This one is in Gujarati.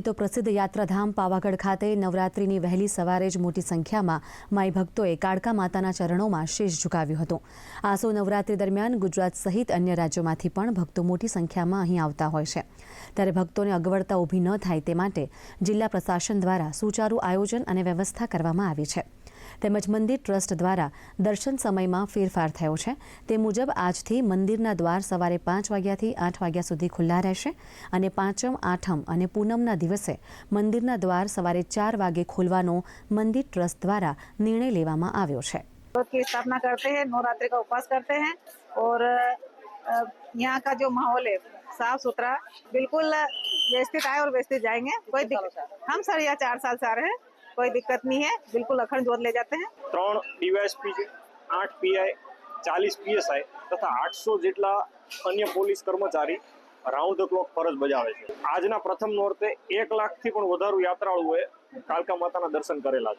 જાણીએ તો પ્રસિદ્ધ યાત્રાધામ પાવાગઢ ખાતે નવરાત્રિની વહેલી સવારે જ મોટી સંખ્યામાં માઈ ભક્તોએ કાળકા માતાના ચરણોમાં શેષ ઝુકાવ્યું હતું. આસો નવરાત્રિ દરમિયાન ગુજરાત સહિત અન્ય રાજ્યોમાંથી પણ ભક્તો મોટી સંખ્યામાં અહીં આવતા હોય છે. ત્યારે ભક્તોને અગવડતા ઊભી ન થાય તે માટે જિલ્લા પ્રશાસન દ્વારા સુચારુ આયોજન અને વ્યવસ્થા કરવામાં આવી છે. તેમજ મંદિર ટ્રસ્ટ દ્વારા દર્શન સમયમાં ફેરફાર થયો છે તે મુજબ આજથી મંદિરના દ્વાર સવારે પાંચ વાગ્યાથી આઠ વાગ્યા સુધી ખુલ્લા રહેશે અને પાંચમ આઠમ અને પૂનમના દિવસે મંદિરના દ્વાર સવારે ચાર વાગે ખોલવાનો મંદિર ટ્રસ્ટ દ્વારા નિર્ણય લેવામાં આવ્યો છે व्रत की स्थापना करते हैं नवरात्रि का उपवास करते हैं और अ, यहाँ का जो माहौल है साफ सुथरा बिल्कुल व्यवस्थित आए और व्यवस्थित जाएंगे कोई दिक्कत हम सर यहाँ चार साल से आ रहे हैं कोई दिक्कत नहीं है। बिल्कुल अखंड जोत ले जाते हैं। त्रोण डीवाईएसपी आठ पी आई चालीस पी एस आई तथा आठ सौ जिला अन्य पोलिस कर्मचारी राउंड क्लॉक फरज बजावे आज न प्रथम मुहूर्ते एक लाख ऐसी यात्रा कालका माता दर्शन करेला